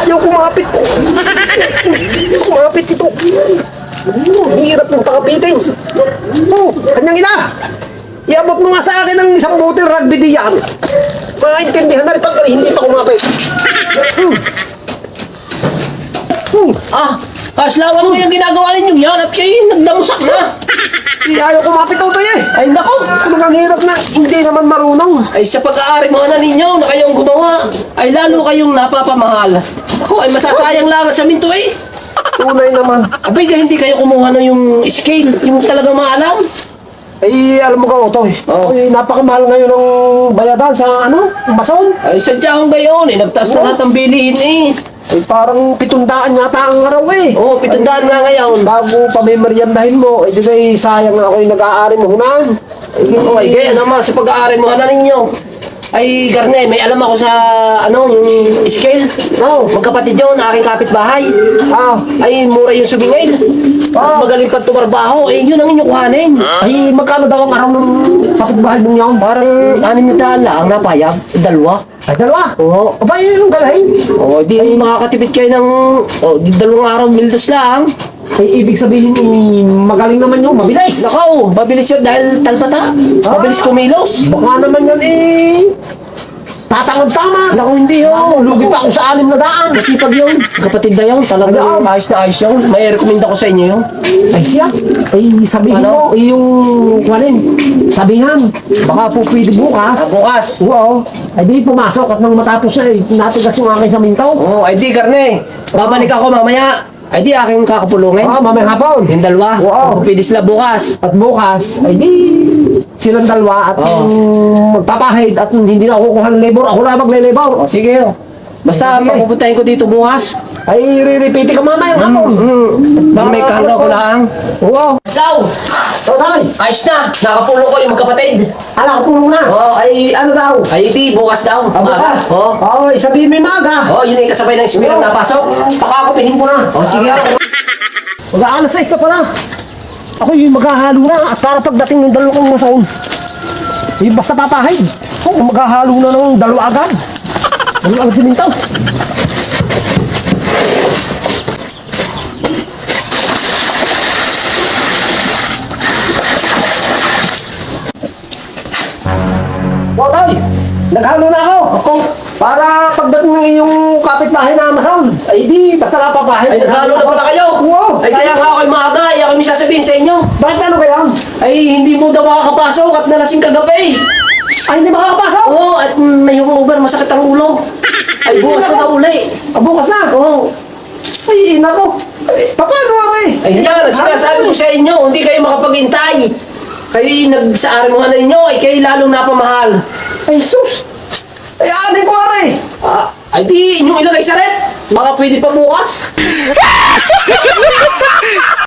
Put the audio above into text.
Ayaw kumapit. Kumapit ito. Oh, hirap ng pakapitin. Oh, kanyang ina. Iabot mo nga sa akin ng isang butil rugby diyan. Maintindihan na rin pag hindi pa kumapit. Hmm. Hmm. Ah, Kaslaw, ano yung ginagawa ninyo yan? At kayo nagdamusak na. Eh, Ayaw kumapit ito eh. Ay, nako. Kung ang hirap na hindi naman marunong. Ay, sa pag-aari mo na ninyo na kayong gumawa, ay lalo kayong napapamahal. Ako, ay masasayang lang sa minto eh. Tunay naman. Abay, kaya hindi kayo kumuha na yung scale, yung talagang maalam. Ay, alam mo ka, Otoy. Oo. Ay, napakamahal ngayon ng bayadan sa ano, bason. Ay, sadya akong gayon eh. Nagtaas na lahat ng bilihin eh. Ay, parang pitundaan yata ang araw eh. Oo, pitandaan nga ngayon. Bago pa may meriendahin mo, ay di kay sayang na ako yung nag-aari mo hunan. Oo, ay gaya naman sa pag-aari mo na ninyo. Ay, Garne, may alam ako sa, ano, yung scale. Oo. Magkapatid yun, aking kapitbahay. Ah, Ay, mura yung subingil. Ah. Magaling pa tumarbaho. Eh, yun ang inyong kuhanin. ay magkano daw ang araw ng kapitbahay mong yaon? Parang anim na daan lang, napayag. Dalawa. Ay, dalawa. Oo. Aba, yun yung galahin. Oo, di makakatipid kayo ng, oh, di dalawang araw, mildos lang. Ay, ibig sabihin, eh, magaling naman yung mabilis. Nakaw, mabilis yun dahil talpata. Mabilis kumilos. Baka naman yan eh, tatangod tama. Naku, hindi yun. Oh, lugi pa ako sa anim na daan. Masipag yun. Kapatid na yun. Talagang ayos na ayos yun. May recommend ako sa inyo yun. Ay siya, ay sabihin Ano? mo, eh, yung kuwanin, sabihan, baka po pwede bukas. Ah, bukas. Oo, ay di pumasok at nang matapos na, eh, natigas yung aking samintaw. Oo, ay di, karne. Babalik ako mamaya. Ay di, aking kakapulungin. Ah, mamaya hapon. Yung dalawa. Oo. Pwede sila bukas. At bukas, ay di, silang dalawa at Oo. yung magpapahid at hindi na ako kukuha ng labor, ako na magle-labor. O, sige yun. Basta, papupuntahin ko dito bukas. Ay, re-repeat ka mamaya hapon. Hmm. May kanga ko lang. Oo. Saw! So, tay, Ayos na. Nakapulong ko yung magkapatid. ala ko na. Oo. Ay, ano daw? Ay di, bukas daw. Ah, bukas. Oo. Oo, ay, sabihin mo yung maga. Oo, yun ay kasabay ng spirit na pasok. Pakakupihin ko na. O, sige. Mag-aalas sa na pala. Ako yung maghahalo na at para pagdating ng dalawang masaon. Eh, basta papahid. Ako maghahalo na ng dalawa agad. Dalawa agad simintaw. Botoy, naghalo na ako. Ako. Para pagdating ng iyong kapitbahay na masaon, ay di, basta napapahid. Ay, naghalo na pala kayo. Oo. Ay, kaya nga ako'y maaga. Ay, ako'y may sasabihin sa inyo. Bakit ano kaya? Ay, hindi mo daw makakapasok at nalasing kagabi. Ay, hindi makakapasok. Oo, at may hungover, masakit ang ulo. Ay, bukas na daw uli. Ah, bukas na. Oo. Ay, nako. Ay, paano ako eh? Ay, yan, sinasabi ko sa inyo, hindi kayo makapaghintay. Kayo nagsaari mo na ninyo, ay kayo lalong napamahal. Ay, sus. Ay, ano ko are? Ah, ay di, inyong ilagay sa rep. Baka pwede pa bukas.